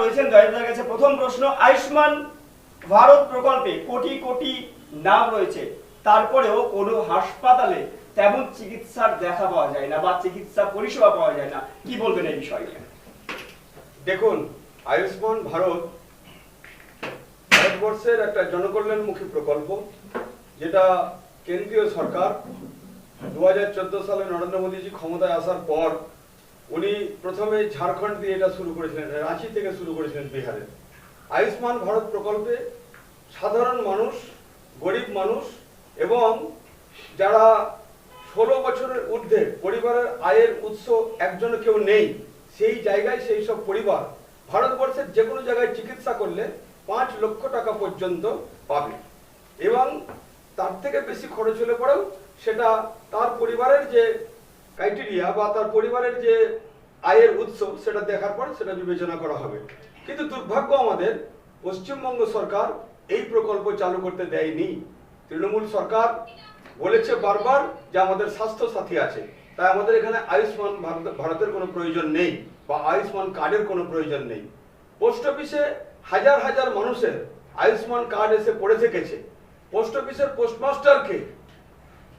রয়েছেন জয়দার কাছে। প্রথম প্রশ্ন, আয়ুষ্মান ভারত প্রকল্পে কোটি কোটি নাম রয়েছে। তারপরেও কোনো হাসপাতালে তেমন চিকিৎসার দেখা পাওয়া যায় না বা চিকিৎসা পরিষেবা পাওয়া যায় না। কি বলবেন এই বিষয়ে? দেখুন, আয়ুষ্মান ভারত ভারতবর্ষের একটা জনকল্যাণমুখী প্রকল্প, যেটা কেন্দ্রীয় সরকার দু হাজার চোদ্দ সালে নরেন্দ্র মোদীজি ক্ষমতায় আসার পর উনি প্রথমে ঝাড়খণ্ড দিয়ে এটা শুরু করেছিলেন, রাঁচি থেকে শুরু করেছিলেন বিহারে। আয়ুষ্মান ভারত প্রকল্পে সাধারণ মানুষ, গরিব মানুষ এবং যারা ষোলো বছরের ঊর্ধ্বে পরিবারের আয়ের উৎস একজন কেউ নেই, সেই জায়গায় সেই সব পরিবার ভারতবর্ষের যে কোনো জায়গায় চিকিৎসা করলে পাঁচ লক্ষ টাকা পর্যন্ত পাবে। এবং তার থেকে বেশি খরচ হলে পরেও সেটা তার পরিবারের যে ক্রাইটেরিয়া বা তার পরিবারের যে আয়ের উৎস সেটা দেখার পর সেটা বিবেচনা করা হবে। কিন্তু দুর্ভাগ্য আমাদের, পশ্চিমবঙ্গ সরকার এই প্রকল্প চালু করতে দেয়নি। তৃণমূল সরকার বলেছে বারবার যে আমাদের স্বাস্থ্য সাথী আছে, তাই আমাদের এখানে আয়ুষ্মান ভারত- ভারতের কোনো প্রয়োজন নেই বা আয়ুষ্মান কার্ডের কোনো প্রয়োজন নেই। পোস্ট অফিসে হাজার হাজার মানুষের আয়ুষ্মান কার্ড এসে পড়ে থেকেছে। পোস্ট অফিসের পোস্টমাস্টারকে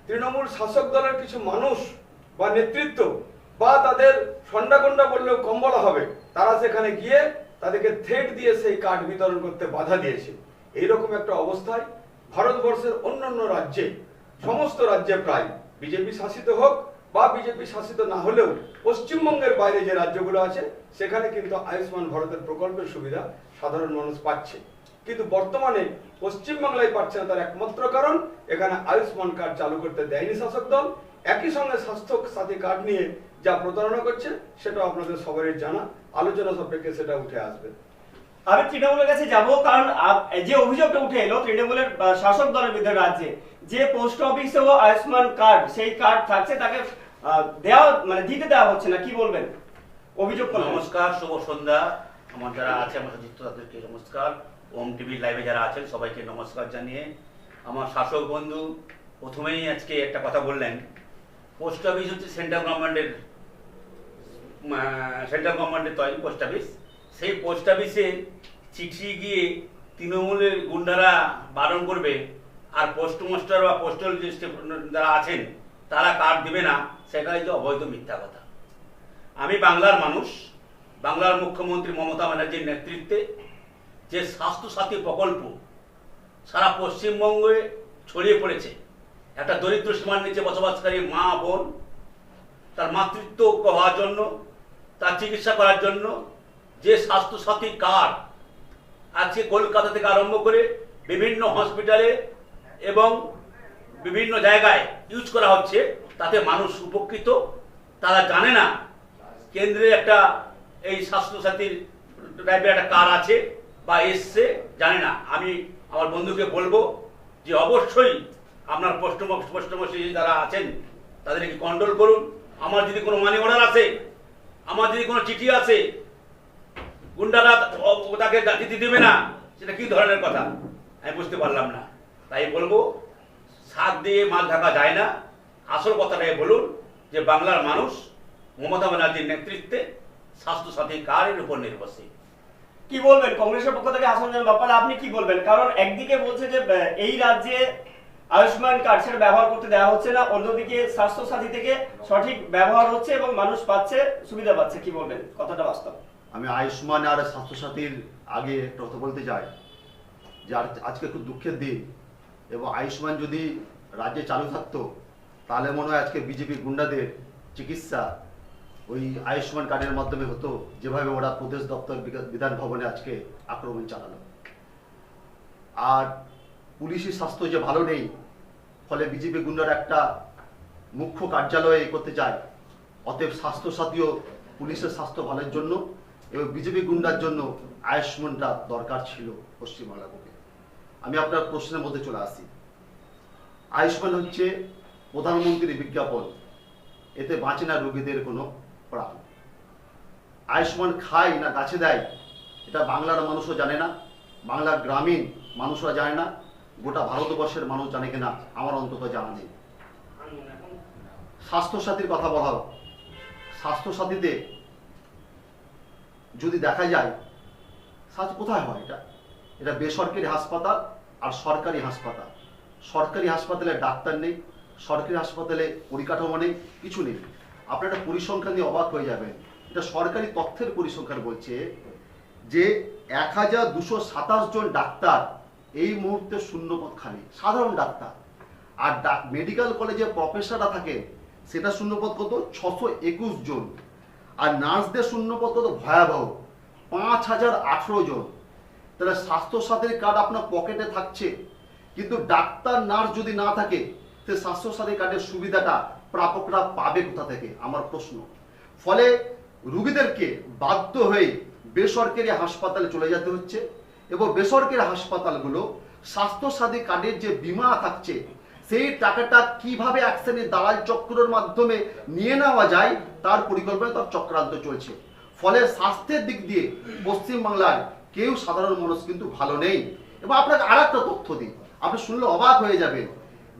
তৃণমূল শাসক দলের কিছু মানুষ বা নেতৃত্ব বা তাদের সন্ডাগন্ডা বললেও কম বলা হবে, তারা সেখানে গিয়ে তাদেরকে থ্রেট দিয়ে সেই কার্ড বিতরণ করতে বাধা দিয়েছে। এইরকম একটা অবস্থায় ভারতবর্ষের অন্যান্য রাজ্যে, সমস্ত রাজ্যে প্রায় বিজেপি শাসিত হোক বা বিজেপি শাসিত না হলেও পশ্চিমবঙ্গের বাইরে যে রাজ্যগুলো আছে, সেখানে কিন্তু আয়ুষ্মান ভারতের প্রকল্পের সুবিধা সাধারণ মানুষ পাচ্ছে। কিন্তু বর্তমানে পশ্চিমবাংলায় পাচ্ছে না, তার একমাত্র কারণ এখানে আয়ুষ্মান কার্ড চালু করতে দেয়নি শাসক দল একই সঙ্গে স্বাস্থ্য সাথী কার্ড নিয়ে যা প্রতারণা করছে সেটা আপনাদের সবারই জানা। আলোচনা সাপেক্ষে সেটা উঠে আসবে। আমি তৃণমূলের কাছে যাব কারণ যে অভিযোগটা উঠে এলো তৃণমূলের শাসক দলের বিরুদ্ধে রাজ্যে যে পোস্ট অফিসেও আয়ুষ্মান কার্ড সেই কার্ড থাকছে তাকে দেওয়া মানে দিতে দেওয়া হচ্ছে না কি বলবেন? অভিযোগ নমস্কার শুভ সন্ধ্যা। আমার যারা আছে আমার সতীর্থ তাদেরকে নমস্কার। ওম টিভি লাইভে যারা আছেন সবাইকে নমস্কার জানিয়ে। আমার শাসক বন্ধু প্রথমেই আজকে একটা কথা বললেন। পোস্ট অফিস হচ্ছে সেন্ট্রাল গভর্নমেন্টের সেন্ট্রাল গভর্নমেন্টের তৈরি পোস্ট অফিস সেই পোস্ট অফিসে চিঠি গিয়ে তৃণমূলের গুন্ডারা বারণ করবে, আর পোস্টমাস্টার বা পোস্টাল যারা আছেন, তারা কার্ড দিবে না সেটা হচ্ছে অবৈধ মিথ্যা কথা। আমি বাংলার মানুষ, বাংলার মুখ্যমন্ত্রী মমতা ব্যানার্জির নেতৃত্বে যে স্বাস্থ্যসাথী প্রকল্প সারা পশ্চিমবঙ্গে ছড়িয়ে পড়েছে একটা দরিদ্র সীমার নিচে বসবাসকারী মা, বোন, তার মাতৃত্ব হওয়ার জন্য, তার চিকিৎসা করার জন্য, যে স্বাস্থ্যসাথী কার্ড আজকে কলকাতা থেকে আরম্ভ করে বিভিন্ন হসপিটালে এবং বিভিন্ন জায়গায় ইউজ করা হচ্ছে, তাতে মানুষ উপকৃত। তারা জানে না কেন্দ্রে একটা এই স্বাস্থ্যসাথীর টাইপের একটা কার আছে বা এসছে, জানে না। আমি আমার বন্ধুকে বলব যে অবশ্যই আপনার পোস্ট পোস্টমশি যারা আছেন তাদেরকে কন্ট্রোল করুন। আমার যদি কোনো মানি অর্ডার আছে, আমার যদি কোনো চিঠি আছে, গুন্ডারা তাকে দিতে দিবে না, সেটা কি ধরনের কথা? আমি বুঝতে পারলাম না। তাই বলব সাত দিয়ে মাছ ঢাকা যায় না। আসল কথাটাই বলুন যে বাংলার মানুষ মমতা ব্যানার্জির নেতৃত্বে স্বাস্থ্যসাথী কার্ডের উপর নির্ভরশীল। কি বলবেন? কংগ্রেসের পক্ষ থেকে আসন ব্যাপারে আপনি কি বলবেন? কারণ একদিকে বলছে যে এই রাজ্যে আয়ুষ্মান কার্ড সেটা ব্যবহার করতে দেওয়া হচ্ছে না। অন্যদিকে স্বাস্থ্য সাথী থেকে সঠিক ব্যবহার হচ্ছে এবং মানুষ পাচ্ছে, সুবিধা পাচ্ছে। কি বলবেন? কথাটা বাস্তব। আমি আয়ুষ্মান আর স্বাস্থ্যসাথীর আগে একটা কথা বলতে চাই, যে আজকে খুব দুঃখের দিন এবং আয়ুষ্মান যদি রাজ্যে চালু থাকতো, তাহলে মনে হয় আজকে বিজেপি গুন্ডাদের চিকিৎসা ওই আয়ুষ্মান কার্ডের মাধ্যমে হতো, যেভাবে ওরা প্রদেশ দপ্তর বিধান ভবনে আজকে আক্রমণ চালালো। আর পুলিশি স্বাস্থ্য যে ভালো নেই, ফলে বিজেপি গুন্ডার একটা মুখ্য কার্যালয়ে করতে চায় অতএব স্বাস্থ্যসাথীও পুলিশের স্বাস্থ্য ভালোর জন্য এবং বিজেপি গুন্ডার জন্য আয়ুষ্মানটা দরকার ছিল পশ্চিমবাংলা বুকে আমি আপনার প্রশ্নের মধ্যে চলে আসি। আয়ুষ্মান হচ্ছে প্রধানমন্ত্রীর বিজ্ঞাপন। এতে বাঁচে না রোগীদের কোনো প্রাণ। আয়ুষ্মান খায় না গাছে দেয়, এটা বাংলার মানুষও জানে না, বাংলার গ্রামীণ মানুষরা জানে না। গোটা ভারতবর্ষের মানুষ জানে কিনা, আমার অন্তত জানা নেই। স্বাস্থ্যসাথীর কথা বলা হোক। স্বাস্থ্যসাথীতে যদি দেখা যায় সাজ কোথায় হয় এটা? এটা বেসরকারি হাসপাতাল আর সরকারি হাসপাতাল। সরকারি হাসপাতালে ডাক্তার নেই, সরকারি হাসপাতালে পরিকাঠামো নেই, কিছু নেই। আপনারা একটা পরিসংখ্যান দিয়ে অবাক হয়ে যাবেন। এটা সরকারি তথ্যের পরিসংখ্যান বলছে যে এক হাজার দুশো সাতাশ জন ডাক্তার এই মুহূর্তে শূন্যপদ খালি। সাধারণ ডাক্তার। আর মেডিকেল কলেজে প্রফেসররা থাকে সেটা শূন্যপদ কত? ছশো একুশ জন। আর নার্সদের শূন্যপদ কত? ভয়াবহ। পাঁচ হাজার আঠেরো জন। তাহলে স্বাস্থ্যসাথীর কার্ড আপনার পকেটে থাকছে। কিন্তু ডাক্তার, নার্স যদি না থাকে, সে স্বাস্থ্যসাথী কার্ডের সুবিধাটা প্রাপকরা পাবে কোথা থেকে? আমার প্রশ্ন। ফলে রুগীদেরকে বাধ্য হয়ে বেসরকারি হাসপাতালে চলে যেতে হচ্ছে। এবং বেসরকারি হাসপাতালগুলো স্বাস্থ্যসাথী কার্ডের যে বিমা থাকছে, সেই টাকাটা কীভাবে এক শ্রেণির দালাল চক্রের মাধ্যমে নিয়ে নেওয়া যায়, তার পরিকল্পনা তার চক্রান্ত চলছে। ফলে স্বাস্থ্যের দিক দিয়ে পশ্চিমবাংলার কেউ সাধারণ মানুষ কিন্তু ভালো নেই। এবং আপনাকে আর একটা তথ্য দিই, আপনি শুনলে অবাক হয়ে যাবেন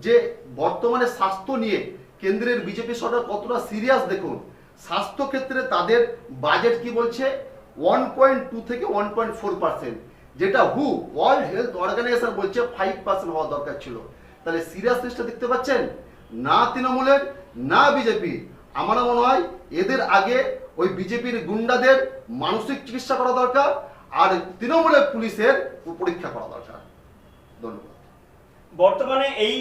যে বর্তমানে স্বাস্থ্য নিয়ে কেন্দ্রের বিজেপি সরকার কতটা সিরিয়াস দেখুন। স্বাস্থ্য ক্ষেত্রে তাদের বাজেট কি বলছে? ওয়ান পয়েন্ট টু থেকে ওয়ান পয়েন্ট ফোর পার্সেন্ট। যেটা হু ওয়ার্ল্ড হেলথ অর্গানাইজেশন বলছে ফাইভ পার্সেন্ট হওয়া দরকার ছিল। তাহলে সিরিয়াসনেসটা দেখতে পাচ্ছেন? না তৃণমূলের, না বিজেপি আমার মনে হয় এদের আগে ওই বিজেপির গুন্ডাদের মানসিক চিকিৎসা করা দরকার, আর তৃণমূলের পুলিশের পরীক্ষা করা দরকার। ধন্যবাদ। বর্তমানে এই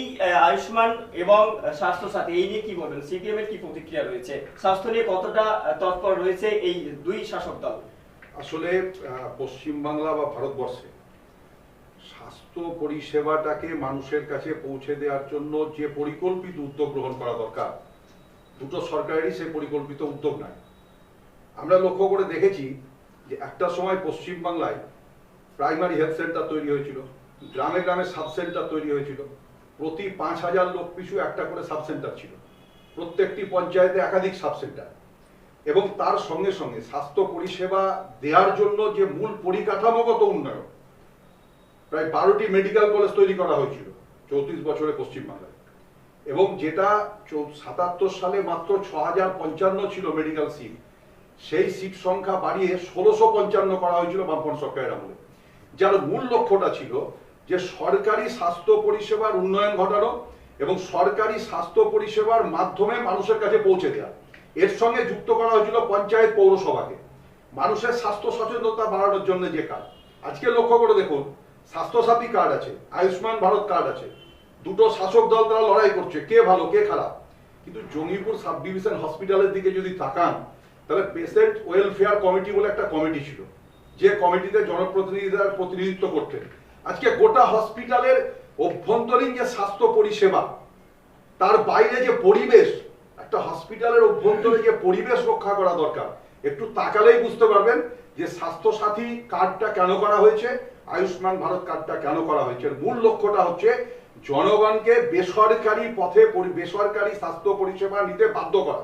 আয়ুষ্মান এবং স্বাস্থ্যসাথী, এই নিয়ে কি বলবেন? সিপিএম এর কি প্রতিক্রিয়া রয়েছে? স্বাস্থ্য নিয়ে কতটা তৎপর রয়েছে এই দুই শাসক দল? আসলে পশ্চিমবাংলা বা ভারতবর্ষে স্বাস্থ্য পরিষেবাটাকে মানুষের কাছে পৌঁছে দেওয়ার জন্য যে পরিকল্পিত উদ্যোগ গ্রহণ করা দরকার, দুটো সরকারেরই সেই পরিকল্পিত উদ্যোগ নাই আমরা লক্ষ্য করে দেখেছি যে একটা সময় পশ্চিমবাংলায় প্রাইমারি হেলথ সেন্টার তৈরি হয়েছিল, গ্রামে গ্রামে সাব সেন্টার তৈরি হয়েছিল, প্রতি পাঁচ হাজার লোক পিছু একটা করে সাব সেন্টার ছিল, প্রত্যেকটি পঞ্চায়েতে একাধিক সাব সেন্টার। এবং তার সঙ্গে সঙ্গে স্বাস্থ্য পরিষেবা দেওয়ার জন্য যে মূল পরিকাঠামোগত উন্নয়ন, প্রায় বারোটি মেডিকেল কলেজ তৈরি করা হয়েছিল চৌত্রিশ বছরে পশ্চিমবাংলায়। এবং যেটা সাতাত্তর সালে মাত্র ছ হাজার পঞ্চান্ন ছিল মেডিকেল সিট। সেই সিট সংখ্যা বাড়িয়ে ষোলোশো পঞ্চান্ন করা হয়েছিল বামপন সরকারের আমলে। যার মূল লক্ষ্যটা ছিল যে সরকারি স্বাস্থ্য পরিষেবার উন্নয়ন ঘটানো এবং সরকারি স্বাস্থ্য পরিষেবার মাধ্যমে মানুষের কাছে পৌঁছে দেওয়া। এর সঙ্গে যুক্ত করা হয়েছিল পঞ্চায়েত পৌরসভাকে। মানুষের স্বাস্থ্য সচেতনতা বাড়ানোর জন্য যে কাজ আজকে লক্ষ্য করে দেখুন, স্বাস্থ্যসাথী কার্ড আছে, আয়ুষ্মান ভারত কার্ড আছে। দুটো শাসক দল তারা লড়াই করছে, কে ভালো, কে খারাপ। কিন্তু জঙ্গিপুর সাব ডিভিশন হসপিটালের দিকে যদি তাকান, তাহলে পেশেন্ট ওয়েলফেয়ার কমিটি বলে একটা কমিটি ছিল, যে কমিটিতে জনপ্রতিনিধিরা প্রতিনিধিত্ব করতেন। আজকে গোটা হসপিটালের অভ্যন্তরীণ যে স্বাস্থ্য পরিষেবা, তার বাইরে যে পরিবেশ একটা হসপিটালের অভ্যন্তরে যে পরিবেশ রক্ষা করা দরকার। একটু তাকালেই বুঝতে পারবেন যে স্বাস্থ্য সাথী কার্ডটা কেন করা হয়েছে, আয়ুষ্মান ভারত কার্ডটা কেন করা হয়েছে। মূল লক্ষ্যটা হচ্ছে জনগণকে বেসরকারি পথে বেসরকারি স্বাস্থ্য পরিষেবা নিতে বাধ্য করা।